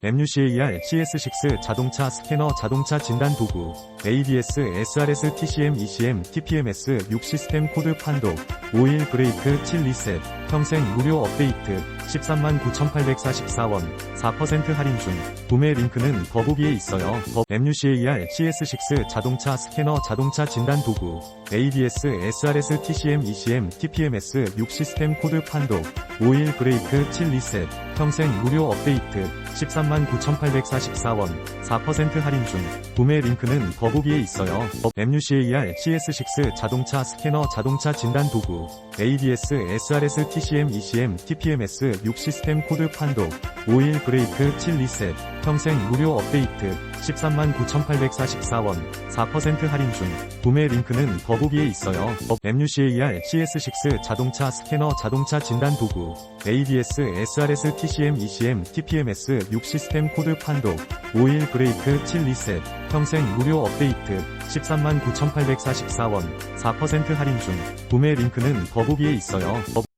MUCAR CS6 자동차 스캐너 자동차 진단 도구 ABS SRS TCM ECM TPMS 6 시스템 코드 판독 5일 브레이크 7 리셋 평생 무료 업데이트 139,844원 4% 할인 중 구매 링크는 더보기에 있어요. 더 MUCAR CS6 자동차 스캐너 자동차 진단 도구 ABS SRS TCM ECM TPMS 6 시스템 코드 판독 5일 브레이크 7 리셋 평생 무료 업데이트 139,844원 4% 할인 중 구매 링크는 더보기에 있어요. MUCAR CS6 자동차 스캐너 자동차 진단 도구 ABS SRS TCM ECM TPMS 6 시스템 코드 판독 5일 브레이크 7 리셋 평생 무료 업데이트 139,844원 4% 할인 중 구매 링크는 더보기에 있어요. MUCAR CS6 자동차 스캐너 자동차 진단 도구 ABS SRS TCM ECM TPMS 6 시스템 코드 판독 5일 브레이크 7 리셋 평생 무료 업데이트 139,844원 4% 할인 중 구매 링크는 더보기에 있어요.